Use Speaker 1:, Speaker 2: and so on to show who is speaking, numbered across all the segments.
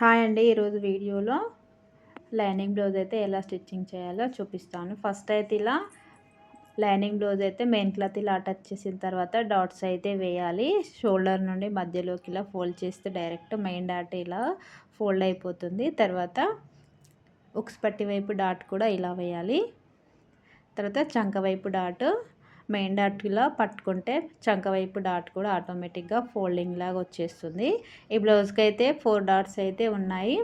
Speaker 1: Hi అండి ఈరోజు వీడియోలో లైనింగ్ బ్లౌజ్ అయితే ఎలా స్టిచ్చింగ్ చేయాలో చూపిస్తాను. ఫస్ట్ అయితే ఇలా లైనింగ్ బ్లౌజ్ అయితే మెయిన్ క్లాత్ ఇలా అటాచ్ చేసిన తర్వాత డాట్స్ అయితే వేయాలి. షోల్డర్ నుండి మధ్యలోకి ఇలా ఫోల్డ్ చేస్తే డైరెక్ట్ మెయిన్ డాట్ ఇలా ఫోల్డ్ అయిపోతుంది. తర్వాత ఉక్స్ పట్టి వైపు డాట్ కూడా ఇలా వేయాలి. తర్వాత చంక వైపు డాట్ మెయిన్ డాట్ ఇలా పట్టుకుంటే చంక వైపు డాట్ కూడా ఆటోమేటిక్గా ఫోల్డింగ్ లాగా వచ్చేస్తుంది. ఈ బ్లౌజ్కి అయితే ఫోర్ డాట్స్ అయితే ఉన్నాయి.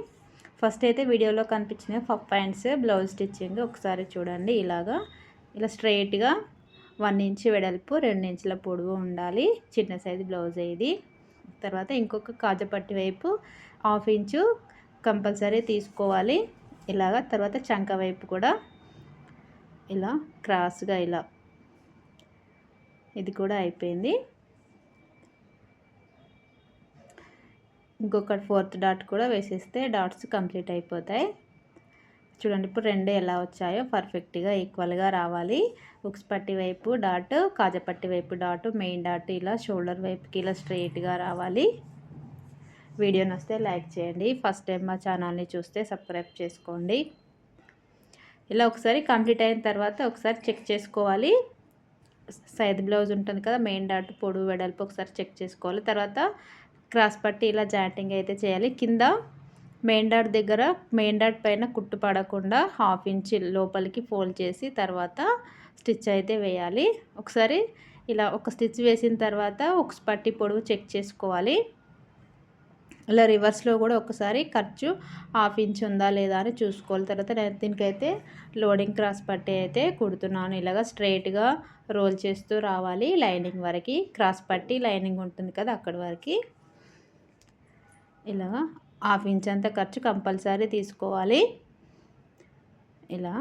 Speaker 1: ఫస్ట్ అయితే వీడియోలో కనిపించిన ఫప్ ప్యాంట్స్ బ్లౌజ్ స్టిచ్చింగ్ ఒకసారి చూడండి. ఇలాగా ఇలా స్ట్రైట్గా వన్ ఇంచ్ వెడల్పు రెండు ఇంచుల పొడవు ఉండాలి. చిన్న సైజు బ్లౌజ్ ఇది. తర్వాత ఇంకొక కాజపట్టి వైపు హాఫ్ ఇంచు కంపల్సరీ తీసుకోవాలి. ఇలాగా తర్వాత చంక వైపు కూడా ఇలా క్రాస్గా ఇలా ఇది కూడా అయిపోయింది. ఇంకొకటి ఫోర్త్ డాట్ కూడా వేసేస్తే డాట్స్ కంప్లీట్ అయిపోతాయి. చూడండి ఇప్పుడు రెండు ఎలా వచ్చాయో పర్ఫెక్ట్గా ఈక్వల్గా రావాలి. ఉక్స్ పట్టి వైపు డాట్ కాజపట్టి వైపు డాట్ మెయిన్ డాట్ ఇలా షోల్డర్ వైపుకి ఇలా స్ట్రెయిట్గా రావాలి. వీడియోని వస్తే లైక్ చేయండి. ఫస్ట్ టైం మా ఛానల్ని చూస్తే సబ్స్క్రైబ్ చేసుకోండి. ఇలా ఒకసారి కంప్లీట్ అయిన తర్వాత ఒకసారి చెక్ చేసుకోవాలి. సైడ్ బ్లౌజ్ ఉంటుంది కదా మెయిన్ డాట్ పొడవు వెడల్పు ఒకసారి చెక్ చేసుకోవాలి. తర్వాత క్రాస్ పట్టి ఇలా జాయింటింగ్ అయితే చేయాలి. కింద మెయిన్ డాట్ దగ్గర మెయిన్ డాట్ పైన కుట్టు పడకుండా హాఫ్ ఇంచ్ లోపలికి ఫోల్డ్ చేసి తర్వాత స్టిచ్ అయితే వేయాలి. ఒకసారి ఇలా ఒక స్టిచ్ వేసిన తర్వాత ఒక పట్టి పొడవు చెక్ చేసుకోవాలి. ఇలా రివర్స్లో కూడా ఒకసారి ఖర్చు హాఫ్ ఇంచ్ ఉందా లేదా అని చూసుకోవాలి. తర్వాత నేను దీనికైతే లోడింగ్ క్రాస్ పట్టి అయితే కుడుతున్నాను. ఇలాగ స్ట్రైట్గా రోల్ చేస్తూ రావాలి. లైనింగ్ వరకు క్రాస్ పట్టి లైనింగ్ ఉంటుంది కదా అక్కడి వరకు. ఇలా హాఫ్ ఇంచ్ అంత ఖర్చు కంపల్సరీ తీసుకోవాలి. ఇలా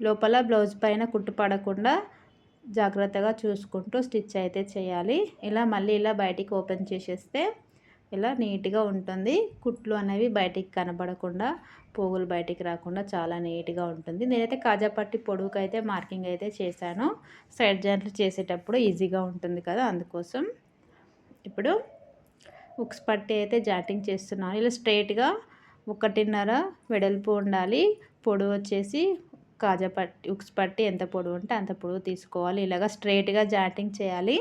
Speaker 1: లోపల బ్లౌజ్ పైన కుట్టు పడకుండా జాగ్రత్తగా చూసుకుంటూ స్టిచ్ అయితే చేయాలి. ఇలా మళ్ళీ ఇలా బయటికి ఓపెన్ చేసేస్తే ఇలా నీట్గా ఉంటుంది. కుట్లు అనేవి బయటికి కనబడకుండా పోగులు బయటికి రాకుండా చాలా నీట్గా ఉంటుంది. నేనైతే కాజాపట్టి పొడుగుకు అయితే మార్కింగ్ అయితే చేశాను. సైడ్ జాయింట్లు చేసేటప్పుడు ఈజీగా ఉంటుంది కదా అందుకోసం. ఇప్పుడు ఉక్స్ పట్టి అయితే జాటింగ్ చేస్తున్నాను. ఇలా స్ట్రైట్గా ఒకటిన్నర వెడల్పు ఉండాలి. పొడవు వచ్చేసి కాజా పట్టి ఉక్స్ పట్టి ఎంత పొడవు ఉంటే అంత పొడవు తీసుకోవాలి. ఇలాగ స్ట్రైట్గా జాటింగ్ చేయాలి.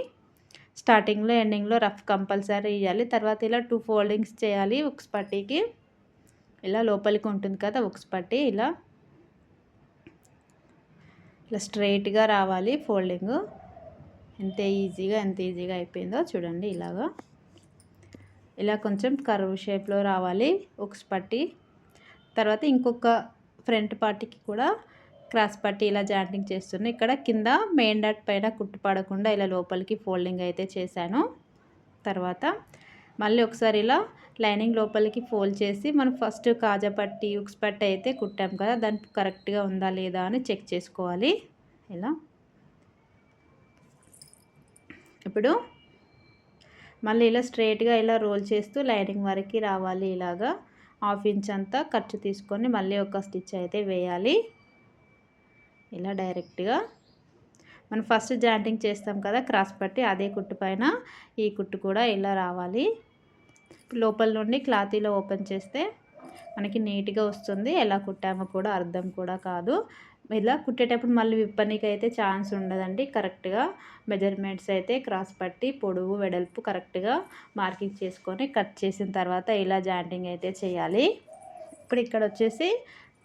Speaker 1: స్టార్టింగ్లో ఎండింగ్లో రఫ్ కంపల్సరీ ఇవ్వాలి తర్వాత ఇలా టూ ఫోల్డింగ్స్ చేయాలి ఉక్స్ పట్టీకి. ఇలా లోపలికి ఉంటుంది కదా ఉక్స్ పట్టి ఇలా. ఇలా స్ట్రైట్గా రావాలి ఫోల్డింగ్. ఎంత ఈజీగా ఎంత ఈజీగా అయిపోయిందో చూడండి ఇలాగా. ఇలా కొంచెం కర్వ్ షేప్లో రావాలి ఉక్స్ పట్టి. తర్వాత ఇంకొక ఫ్రంట్ పార్టీకి కూడా క్రాస్ పట్టి ఇలా జాయింటింగ్ చేస్తున్నాను ఇక్కడ కింద మెయిన్ డాట్ పైన కుట్టు పడకుండా ఇలా లోపలికి ఫోల్డింగ్ అయితే చేశాను. తర్వాత మళ్ళీ ఒకసారి ఇలా లైనింగ్ లోపలికి ఫోల్డ్ చేసి మనం ఫస్ట్ కాజా పట్టి ఉక్స్ పట్టి అయితే కుట్టాం కదా దాని కరెక్ట్గా ఉందా లేదా అని చెక్ చేసుకోవాలి. ఇలా. ఇప్పుడు మళ్ళీ ఇలా స్ట్రైట్గా ఇలా రోల్ చేస్తూ లైనింగ్ వరకు రావాలి ఇలాగా. హాఫ్ ఇంచ్ అంతా ఖర్చు తీసుకొని మళ్ళీ ఒక స్టిచ్ అయితే వేయాలి. ఇలా డైరెక్ట్గా మనం ఫస్ట్ జాయింటింగ్ చేస్తాం కదా క్రాస్ పట్టి అదే కుట్టు పైన ఈ కుట్టు కూడా ఇలా రావాలి. లోపల నుండి క్లాత్ ఇలా ఓపెన్ చేస్తే మనకి నీట్గా వస్తుంది. ఎలా కుట్టామో కూడా అర్థం కూడా కాదు. ఇలా కుట్టేటప్పుడు మళ్ళీ విప్పనికి అయితే ఛాన్స్ ఉండదండి. కరెక్ట్గా మెజర్మెంట్స్ అయితే క్రాస్ పట్టి పొడవు వెడల్పు కరెక్ట్గా మార్కింగ్ చేసుకొని కట్ చేసిన తర్వాత ఇలా జాయింటింగ్ అయితే చేయాలి. ఇప్పుడు ఇక్కడ వచ్చేసి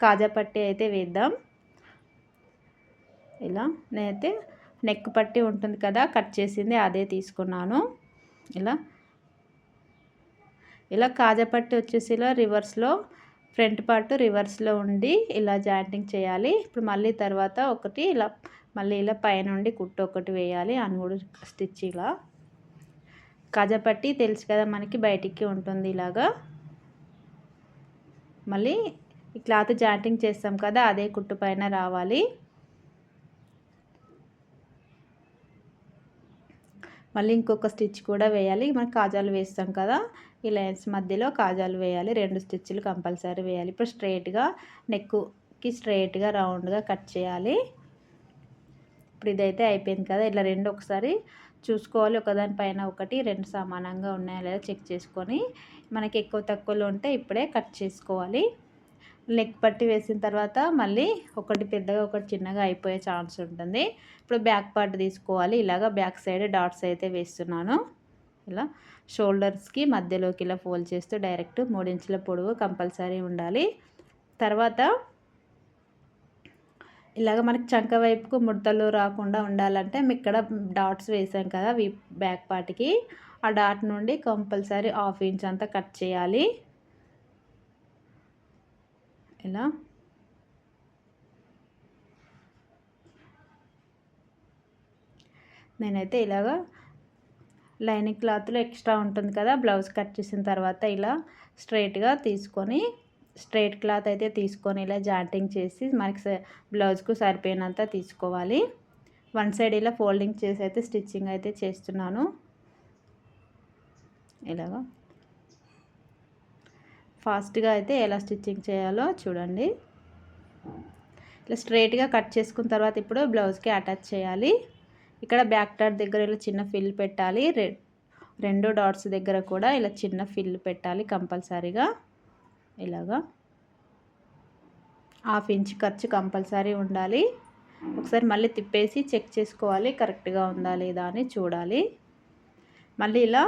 Speaker 1: కాజా పట్టి అయితే వేద్దాం. ఇలా నేనైతే నెక్ పట్టి ఉంటుంది కదా కట్ చేసింది అదే తీసుకున్నాను. ఇలా. ఇలా కాజపట్టి వచ్చేసి ఇలా రివర్స్లో ఫ్రంట్ పార్ట్ రివర్స్లో ఉండి ఇలా జాయింటింగ్ చేయాలి. ఇప్పుడు మళ్ళీ తర్వాత ఒకటి ఇలా మళ్ళీ ఇలా పైనుండి కుట్టు ఒకటి వేయాలి అని కూడా స్టిచ్ ఇలా. కాజపట్టి తెలుసు కదా మనకి బయటికి ఉంటుంది ఇలాగా. మళ్ళీ ఈ క్లాత్ జాయింటింగ్ చేస్తాం కదా అదే కుట్టు పైన రావాలి. మళ్ళీ ఇంకొక స్టిచ్ కూడా వేయాలి. మనం కాజాలు వేస్తాం కదా ఈ లైన్స్ మధ్యలో కాజాలు వేయాలి. రెండు స్టిచ్లు కంపల్సరీ వేయాలి. ఇప్పుడు స్ట్రైట్గా నెక్కి స్ట్రైట్గా రౌండ్గా కట్ చేయాలి. ఇప్పుడు ఇదైతే అయిపోయింది కదా. ఇట్లా రెండు ఒకసారి చూసుకోవాలి. ఒకదానిపైన ఒకటి రెండు సమానంగా ఉన్నాయా లేదా చెక్ చేసుకొని మనకి ఎక్కువ తక్కువలో ఉంటే ఇప్పుడే కట్ చేసుకోవాలి. లెగ్ పట్టి వేసిన తర్వాత మళ్ళీ ఒకటి పెద్దగా ఒకటి చిన్నగా అయిపోయే ఛాన్స్ ఉంటుంది. ఇప్పుడు బ్యాక్ పార్ట్ తీసుకోవాలి. ఇలాగ బ్యాక్ సైడ్ డాట్స్ అయితే వేస్తున్నాను. ఇలా షోల్డర్స్కి మధ్యలోకి ఇలా ఫోల్డ్ చేస్తూ డైరెక్ట్ మూడించుల పొడవు కంపల్సరీ ఉండాలి. తర్వాత ఇలాగ మనకి చంక వైపుకు ముడతలు రాకుండా ఉండాలంటే మేము ఇక్కడ డాట్స్ వేసాం కదా వి బ్యాక్ పార్ట్కి. ఆ డాట్ నుండి కంపల్సరీ హాఫ్ ఇంచ్ అంతా కట్ చేయాలి. ఇలా నేనైతే ఇలాగా లైనింగ్ క్లాత్లో ఎక్స్ట్రా ఉంటుంది కదా బ్లౌజ్ కట్ చేసిన తర్వాత ఇలా స్ట్రైట్గా తీసుకొని స్ట్రైట్ క్లాత్ అయితే తీసుకొని ఇలా జాయింటింగ్ చేసి మనకి బ్లౌజ్కు సరిపోయినంత తీసుకోవాలి. వన్ సైడ్ ఇలా ఫోల్డింగ్ చేసి అయితే స్టిచ్చింగ్ అయితే చేస్తున్నాను. ఇలాగా. ఫాస్ట్గా అయితే ఎలా స్టిచ్చింగ్ చేయాలో చూడండి. ఇలా స్ట్రైట్గా కట్ చేసుకున్న తర్వాత ఇప్పుడు బ్లౌజ్కి అటాచ్ చేయాలి. ఇక్కడ బ్యాక్ డాట్ దగ్గర ఇలా చిన్న ఫిల్ పెట్టాలి. రెండు డాట్స్ దగ్గర కూడా ఇలా చిన్న ఫిల్ పెట్టాలి కంపల్సరీగా. ఇలాగా. హాఫ్ ఇంచ్ ఖర్చు కంపల్సరీ ఉండాలి. ఒకసారి మళ్ళీ తిప్పేసి చెక్ చేసుకోవాలి కరెక్ట్గా ఉందా లేదా అని చూడాలి. మళ్ళీ ఇలా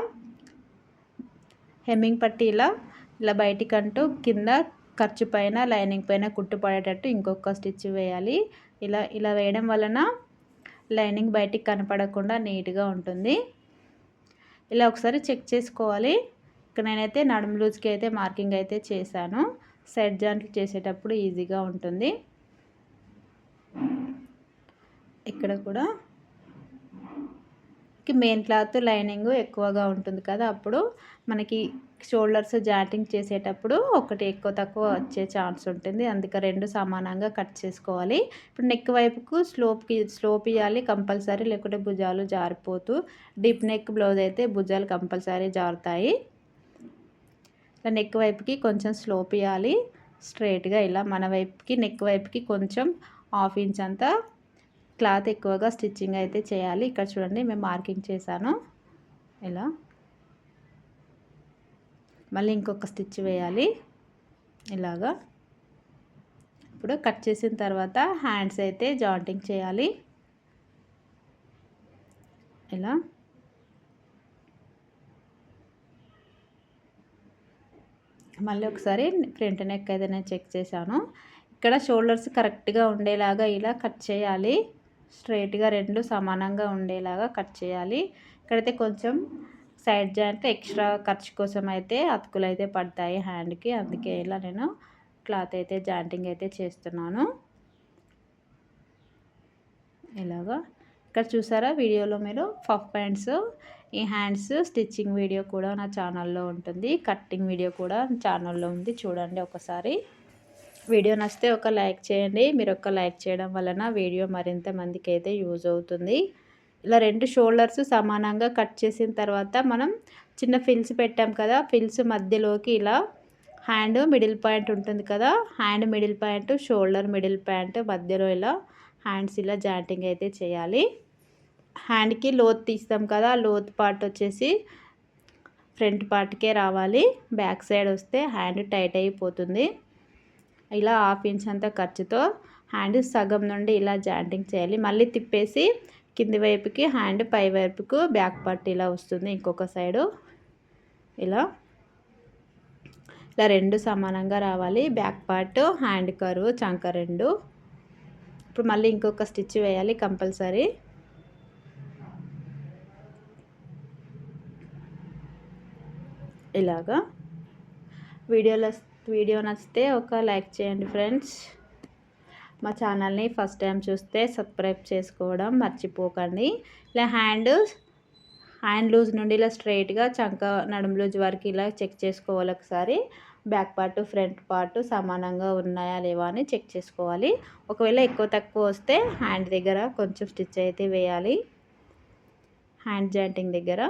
Speaker 1: హెమ్మింగ్ పట్టి ఇలా ఇలా బయటికంటూ కింద ఖర్చు పైన లైనింగ్ పైన కుట్టు పడేటట్టు ఇంకొక స్టిచ్ వేయాలి. ఇలా ఇలా వేయడం వలన లైనింగ్ బయటికి కనపడకుండా నీట్గా ఉంటుంది. ఇలా ఒకసారి చెక్ చేసుకోవాలి. ఇక్కడ నేనైతే నడుము లూజ్కి అయితే మార్కింగ్ అయితే చేశాను. సైడ్ జాయింట్లు చేసేటప్పుడు ఈజీగా ఉంటుంది. ఇక్కడ కూడా మెయిన్ క్లాత్ లైనింగ్ ఎక్కువగా ఉంటుంది కదా అప్పుడు మనకి షోల్డర్స్ జాటింగ్ చేసేటప్పుడు ఒకటి ఎక్కువ తక్కువ వచ్చే ఛాన్స్ ఉంటుంది. అందుకే రెండు సమానంగా కట్ చేసుకోవాలి. ఇప్పుడు నెక్ వైపుకు స్లోప్కి స్లోప్ ఇవ్వాలి కంపల్సరీ లేకుంటే భుజాలు జారిపోతూ డీప్ నెక్ బ్లౌజ్ అయితే భుజాలు కంపల్సరీ జారుతాయి. ఇలా నెక్ వైపుకి కొంచెం స్లోప్ ఇవ్వాలి స్ట్రైట్గా ఇలా మన వైపుకి నెక్ వైపుకి కొంచెం హాఫ్ ఇంచ్ అంతా క్లాత్ ఎక్కువగా స్టిచ్చింగ్ అయితే చేయాలి. ఇక్కడ చూడండి మేము మార్కింగ్ చేశాను. ఇలా. మళ్ళీ ఇంకొక స్టిచ్ వేయాలి. ఇలాగా. ఇప్పుడు కట్ చేసిన తర్వాత హ్యాండ్స్ అయితే జాయింటింగ్ చేయాలి. ఇలా. మళ్ళీ ఒకసారి ఫ్రంట్ నెక్ అయితే నేను చెక్ చేశాను. ఇక్కడ షోల్డర్స్ కరెక్ట్గా ఉండేలాగా ఇలా కట్ చేయాలి. స్ట్రైట్గా రెండు సమానంగా ఉండేలాగా కట్ చేయాలి. ఇక్కడైతే కొంచెం సైడ్ జాయింట్ ఎక్స్ట్రా ఖర్చు కోసం అయితే అతుకులు అయితే పడతాయి హ్యాండ్కి. అందుకే ఇలా నేను క్లాత్ అయితే జాయింటింగ్ అయితే చేస్తున్నాను. ఇలాగా. ఇక్కడ చూసారా వీడియోలో మీరు పఫ్ ప్యాంట్స్ ఈ హ్యాండ్స్ స్టిచ్చింగ్ వీడియో కూడా నా ఛానల్లో ఉంటుంది. కట్టింగ్ వీడియో కూడా ఛానల్లో ఉంది. చూడండి ఒకసారి. వీడియో నచ్చితే ఒక లైక్ చేయండి. మీరు ఒక లైక్ చేయడం వలన వీడియో మరింత మందికి అయితే యూజ్ అవుతుంది. ఇలా రెండు షోల్డర్స్ సమానంగా కట్ చేసిన తర్వాత మనం చిన్న ఫిల్స్ పెట్టాం కదా ఫిల్స్ మధ్యలోకి ఇలా హ్యాండ్ మిడిల్ పాయింట్ ఉంటుంది కదా hand middle point shoulder middle point మధ్యలో ఇలా హ్యాండ్స్ ఇలా జాయింటింగ్ అయితే చేయాలి. హ్యాండ్కి లోత్ తీస్తాం కదా లోత్ పార్ట్ వచ్చేసి ఫ్రంట్ పార్ట్కే రావాలి. బ్యాక్ సైడ్ వస్తే హ్యాండ్ టైట్ అయిపోతుంది. ఇలా హాఫ్ ఇంచ్ అంత ఖర్చుతో హ్యాండ్ సగం నుండి ఇలా జాయింటింగ్ చేయాలి. మళ్ళీ తిప్పేసి కింది వైపుకి హ్యాండ్ పై వైపుకు బ్యాక్ పార్ట్ ఇలా వస్తుంది ఇంకొక సైడు. ఇలా. ఇలా రెండు సమానంగా రావాలి. బ్యాక్ పార్ట్ హ్యాండ్ కరువు చంక రెండు. ఇప్పుడు మళ్ళీ ఇంకొక స్టిచ్ వేయాలి కంపల్సరీ. ఇలాగా. వీడియోలో వీడియో నచ్చితే ఒక లైక్ చేయండి ఫ్రెండ్స్. మా ఛానల్ని ఫస్ట్ టైం చూస్తే సబ్స్క్రైబ్ చేసుకోవడం మర్చిపోకండి. ఇలా హ్యాండ్ హ్యాండ్ లూజ్ నుండి ఇలా స్ట్రైట్గా చంక నడుము లూజ్ వరకు ఇలా చెక్ చేసుకోవాలి ఒకసారి. బ్యాక్ పార్ట్ ఫ్రంట్ పార్ట్ సమానంగా ఉన్నాయా లేవా అని చెక్ చేసుకోవాలి. ఒకవేళ ఎక్కువ తక్కువ వస్తే హ్యాండ్ దగ్గర కొంచెం స్టిచ్ అయితే వేయాలి. హ్యాండ్ జాయింటింగ్ దగ్గర.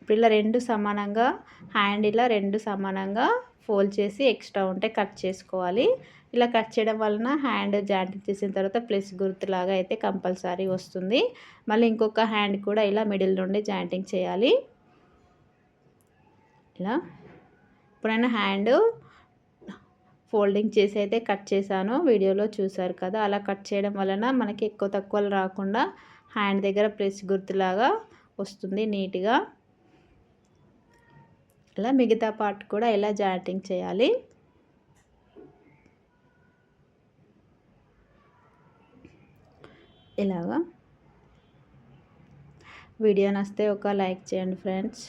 Speaker 1: ఇప్పుడు ఇలా రెండు సమానంగా హ్యాండ్ ఇలా రెండు సమానంగా ఫోల్డ్ చేసి ఎక్స్ట్రా ఉంటే కట్ చేసుకోవాలి. ఇలా కట్ చేయడం వలన హ్యాండ్ జాయింటింగ్ చేసిన తర్వాత ప్లస్ గుర్తులాగా అయితే కంపల్సరీ వస్తుంది. మళ్ళీ ఇంకొక హ్యాండ్ కూడా ఇలా మిడిల్ నుండి జాయింటింగ్ చేయాలి. ఇలా ఇప్పుడైనా హ్యాండ్ ఫోల్డింగ్ చేసి అయితే కట్ చేశాను. వీడియోలో చూసారు కదా అలా కట్ చేయడం వలన మనకి ఎక్కువ తక్కువలు రాకుండా హ్యాండ్ దగ్గర ప్లస్ గుర్తులాగా వస్తుంది నీట్గా. ఇలా మిగతా పార్ట్ కూడా ఎలా జాయింటింగ్ చేయాలి? ఇలాగా. వీడియో నస్తే ఒక లైక్ చేయండి ఫ్రెండ్స్.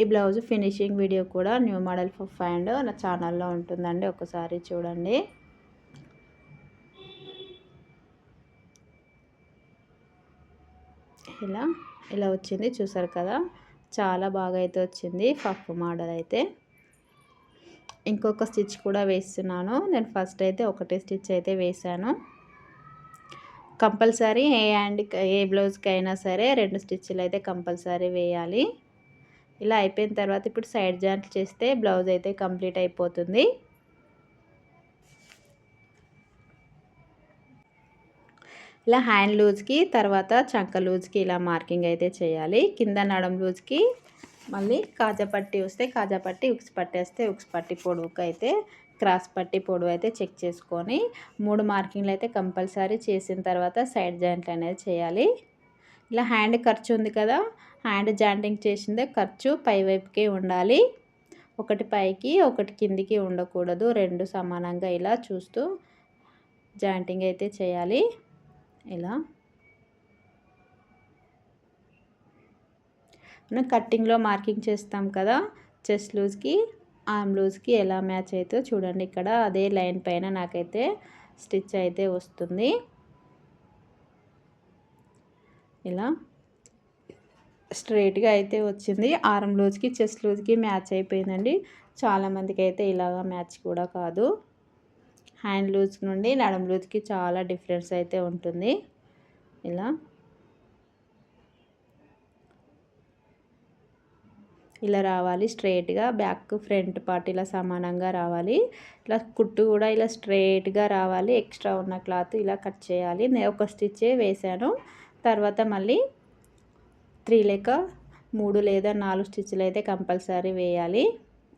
Speaker 1: ఈ బ్లౌజ్ ఫినిషింగ్ వీడియో కూడా న్యూ మోడల్ ఫర్ ఫైండ్ నా ఛానల్లో ఉంటుందండి. ఒకసారి చూడండి. ఇలా. ఇలా వచ్చింది చూసారు కదా? చాలా బాగా అయితే వచ్చింది ఫఫ్ మోడల్ అయితే. ఇంకొక స్టిచ్ కూడా వేస్తున్నాను. నేను ఫస్ట్ అయితే ఒకటే స్టిచ్ అయితే వేసాను కంపల్సరీ ఏ హ్యాండ్ ఏ బ్లౌజ్కి అయినా సరే రెండు స్టిచ్లు అయితే కంపల్సరీ వేయాలి. ఇలా అయిపోయిన తర్వాత ఇప్పుడు సైడ్ జాయింట్లు చేస్తే బ్లౌజ్ అయితే కంప్లీట్ అయిపోతుంది. ఇలా హ్యాండ్ లూజ్కి తర్వాత చంక లూజ్కి ఇలా మార్కింగ్ అయితే చేయాలి. కింద నడం లూజ్కి మళ్ళీ కాజాపట్టి వస్తే కాజాపట్టి ఉక్స్ పట్టి వస్తే ఉక్స్ పట్టి పొడవుకు అయితే క్రాస్ పట్టి పొడవు అయితే చెక్ చేసుకొని మూడు మార్కింగ్లు అయితే కంపల్సరీ చేసిన తర్వాత సైడ్ జాయింట్లు అనేది చేయాలి. ఇలా హ్యాండ్ ఖర్చు ఉంది కదా హ్యాండ్ జాయింటింగ్ చేసిందే ఖర్చు పై వైపుకే ఉండాలి. ఒకటి పైకి ఒకటి కిందికి ఉండకూడదు. రెండు సమానంగా ఇలా చూస్తూ జాయింటింగ్ అయితే చేయాలి. ఇలా మనం కట్టింగ్లో మార్కింగ్ చేస్తాం కదా చెస్ట్ లూజ్కి ఆర్మ్ లూజ్కి ఎలా మ్యాచ్ అయితే చూడండి. ఇక్కడ అదే లైన్ పైన నాకైతే స్టిచ్ అయితే వస్తుంది. ఇలా. స్ట్రైట్గా అయితే వచ్చింది. ఆర్మ్ లూజ్కి చెస్ట్ లూజ్కి మ్యాచ్ అయిపోయిందండి. చాలామందికి అయితే ఇలాగా మ్యాచ్ కూడా కాదు. హ్యాండ్ లూజ్ నుండి నడం లూజ్కి చాలా డిఫరెన్స్ అయితే ఉంటుంది. ఇలా. ఇలా రావాలి స్ట్రైట్గా బ్యాక్ ఫ్రంట్ పార్ట్ ఇలా సమానంగా రావాలి. ఇలా కుట్టు కూడా ఇలా స్ట్రైట్గా రావాలి. ఎక్స్ట్రా ఉన్న క్లాత్ ఇలా కట్ చేయాలి. నేను ఒక స్టిచ్చే వేసాను తర్వాత మళ్ళీ త్రీ లేక మూడు లేదా నాలుగు స్టిచ్లు అయితే కంపల్సరీ వేయాలి.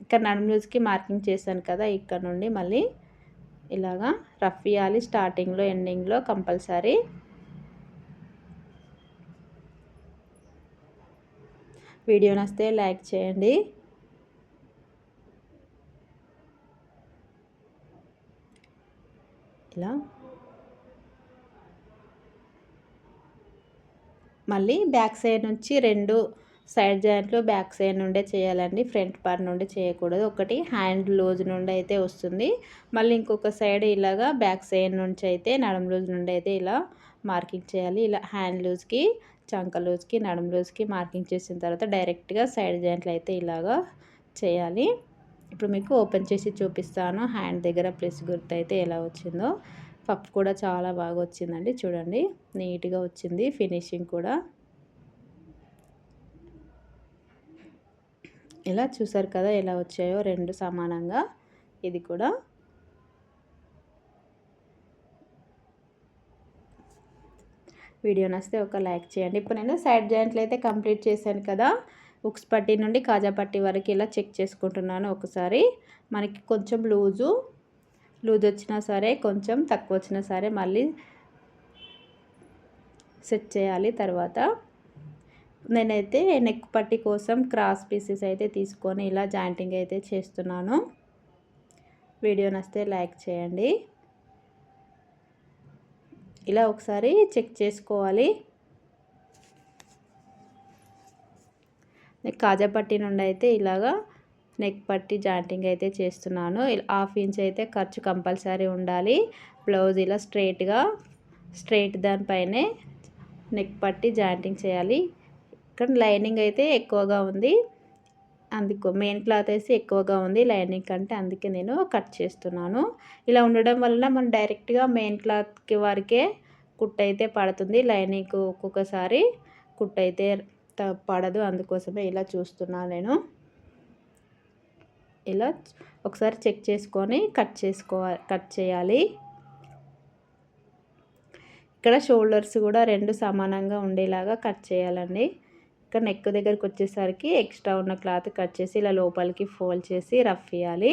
Speaker 1: ఇక్కడ నడుము మార్కింగ్ చేశాను కదా ఇక్కడ నుండి మళ్ళీ ఇలాగా రఫ్ ఇవ్వాలి స్టార్టింగ్లో ఎండింగ్లో కంపల్సరీ. వీడియో నస్తే లైక్ చేయండి. ఇలా. మళ్ళీ బ్యాక్ సైడ్ నుంచి రెండు సైడ్ జాయింట్లు బ్యాక్ సైడ్ నుండే చేయాలండి. ఫ్రంట్ పార్ట్ నుండి చేయకూడదు. ఒకటి హ్యాండ్ లూజ్ నుండి అయితే వస్తుంది. మళ్ళీ ఇంకొక సైడ్ ఇలాగా బ్యాక్ సైడ్ నుంచి అయితే నడుము లూజ్ నుండి అయితే ఇలా మార్కింగ్ చేయాలి. ఇలా హ్యాండ్ లూజ్కి చంక లూజ్కి నడుము లూజ్కి మార్కింగ్ చేసిన తర్వాత డైరెక్ట్గా సైడ్ జాయింట్లు అయితే ఇలాగా చేయాలి. ఇప్పుడు మీకు ఓపెన్ చేసి చూపిస్తాను. హ్యాండ్ దగ్గర ప్లస్ గుర్తు అయితే ఎలా వచ్చిందో. పప్పు కూడా చాలా బాగా వచ్చిందండి. చూడండి. నీట్గా వచ్చింది. ఫినిషింగ్ కూడా. ఇలా చూసారు కదా ఎలా వచ్చాయో రెండు సమానంగా. ఇది కూడా. వీడియో నస్తే ఒక లైక్ చేయండి. ఇప్పుడు నేను సైడ్ జాయింట్లు అయితే కంప్లీట్ చేశాను కదా ఉక్స్ పట్టి నుండి కాజా పట్టి వరకు ఇలా చెక్ చేసుకుంటున్నాను ఒకసారి. మనకి కొంచెం లూజు లూజ్ వచ్చినా సరే కొంచెం తక్కువ వచ్చినా సరే మళ్ళీ సెట్ చేయాలి తర్వాత. నేనైతే నెక్ పట్టి కోసం క్రాస్ పీసెస్ అయితే తీసుకొని ఇలా జాయింటింగ్ అయితే చేస్తున్నాను. వీడియో నస్తే లైక్ చేయండి. ఇలా ఒకసారి చెక్ చేసుకోవాలి. కాజా పట్టి నుండి అయితే ఇలాగా నెక్ పట్టి జాయింటింగ్ అయితే చేస్తున్నాను. హాఫ్ ఇంచ్ అయితే ఖర్చు కంపల్సరీ ఉండాలి. బ్లౌజ్ ఇలా స్ట్రైట్గా స్ట్రైట్ దానిపైనే నెక్ పట్టి జాయింటింగ్ చేయాలి. ఇక్కడ లైనింగ్ అయితే ఎక్కువగా ఉంది. అందుకు మెయిన్ క్లాత్ అయితే ఎక్కువగా ఉంది. లైనింగ్ కంటే అందుకే నేను కట్ చేస్తున్నాను. ఇలా ఉండడం వలన మనం డైరెక్ట్గా మెయిన్ క్లాత్కి వరకే కుట్ అయితే పడుతుంది. లైనింగ్ ఒక్కొక్కసారి కుట్ అయితే పడదు. అందుకోసమే ఇలా చూస్తున్నాను నేను. ఇలా ఒకసారి చెక్ చేసుకొని కట్ చేసుకోవాలి కట్ చేయాలి. ఇక్కడ షోల్డర్స్ కూడా రెండు సమానంగా ఉండేలాగా కట్ చేయాలండి. ఇక్కడ నెక్ దగ్గరికి వచ్చేసరికి ఎక్స్ట్రా ఉన్న క్లాత్ కట్ చేసి ఇలా లోపలికి ఫోల్డ్ చేసి రఫ్ ఇవ్వాలి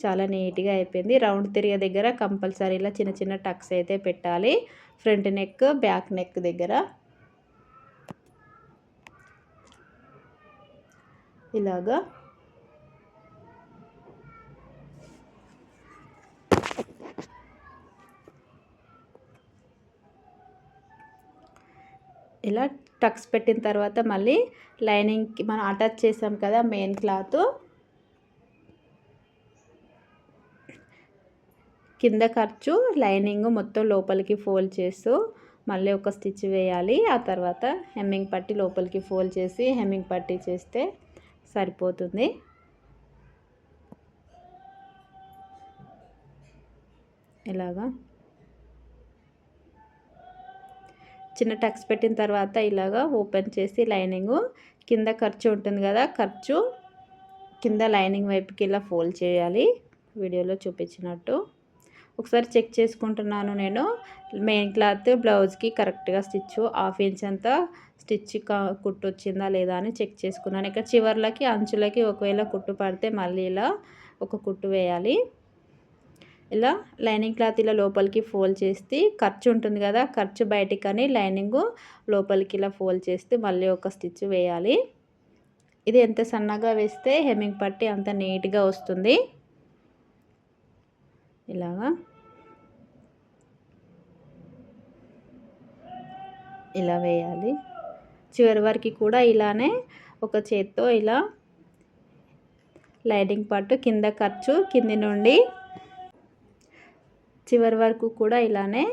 Speaker 1: చాలా నీట్గా అయిపోయింది. రౌండ్ తిరిగే దగ్గర కంపల్సరీ ఇలా చిన్న చిన్న టక్స్ అయితే పెట్టాలి. ఫ్రంట్ నెక్ బ్యాక్ నెక్ దగ్గర. ఇలాగా ఇలా టక్స్ పెట్టిన తర్వాత మళ్ళీ లైనింగ్కి మనం అటాచ్ చేసాం కదా మెయిన్ క్లాత్. కింద ఖర్చు లైనింగ్ మొత్తం లోపలికి ఫోల్డ్ చేస్తూ మళ్ళీ ఒక స్టిచ్ వేయాలి. ఆ తర్వాత హెమ్మింగ్ పట్టి లోపలికి ఫోల్డ్ చేసి హెమ్మింగ్ పట్టి చేస్తే సరిపోతుంది. ఇలాగా. చిన్న టక్స్ పెట్టిన తర్వాత ఇలాగా ఓపెన్ చేసి లైనింగ్ కింద ఖర్చు ఉంటుంది కదా ఖర్చు కింద లైనింగ్ వైపుకి ఇలా ఫోల్డ్ చేయాలి. వీడియోలో చూపించినట్టు. ఒకసారి చెక్ చేసుకుంటున్నాను నేను. మెయిన్ క్లాత్ బ్లౌజ్కి కరెక్ట్గా స్టిచ్ హాఫ్ ఇంచ్ అంతా స్టిచ్ కుట్టు వచ్చిందా లేదా అని చెక్ చేసుకున్నాను. ఇక్కడ చివర్లకి అంచులకి ఒకవేళ కుట్టు పడితే మళ్ళీ ఇలా ఒక కుట్టు వేయాలి. ఇలా లైనింగ్ క్లాత్ ఇలా లోపలికి ఫోల్డ్ చేస్తే ఖర్చు ఉంటుంది కదా ఖర్చు బయటికి అని లైనింగ్ లోపలికి ఇలా ఫోల్డ్ చేస్తే మళ్ళీ ఒక స్టిచ్ వేయాలి. ఇది ఎంత సన్నగా వేస్తే హెమ్మింగ్ పట్టి అంత నీట్గా వస్తుంది. ఇలాగా. ఇలా వేయాలి. చివరి వరకు కూడా ఇలానే ఒక చేత్తో ఇలా లైనింగ్ పట్టు కింద ఖర్చు కింది నుండి చివరి వరకు కూడా ఇలానే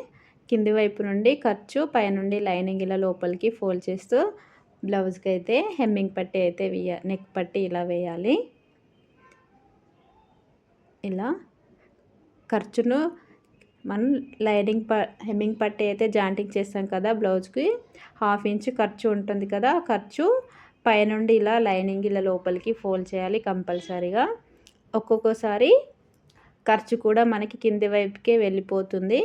Speaker 1: కింది వైపు నుండి ఖర్చు పైనుండి లైనింగ్ ఇలా లోపలికి ఫోల్డ్ చేస్తూ బ్లౌజ్కి అయితే హెమ్మింగ్ పట్టి అయితే వేయ నెక్ పట్టి ఇలా వేయాలి. ఇలా ఖర్చును మనం లైనింగ్ ప హెమ్మింగ్ పట్టి అయితే జాయింటింగ్ చేస్తాం కదా బ్లౌజ్కి హాఫ్ ఇంచ్ ఖర్చు ఉంటుంది కదా ఖర్చు పైనుండి ఇలా లైనింగ్ ఇలా లోపలికి ఫోల్డ్ చేయాలి కంపల్సరీగా. ఒక్కొక్కసారి ఖర్చు కూడా మనకి కింది వైపుకే వెళ్ళిపోతుంది.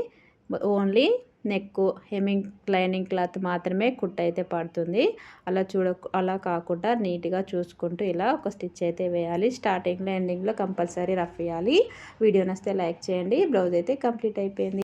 Speaker 1: Only neck hemming lining cloth మాత్రమే కుట్ అయితే పడుతుంది. అలా చూడ అలా కాకుండా నీట్గా చూసుకుంటూ ఇలా ఒక స్టిచ్ అయితే వేయాలి. స్టార్టింగ్లో ఎండింగ్లో కంపల్సరీ రఫ్ వేయాలి. వీడియో నస్తే లైక్ చేయండి. బ్లౌజ్ అయితే కంప్లీట్ అయిపోయింది.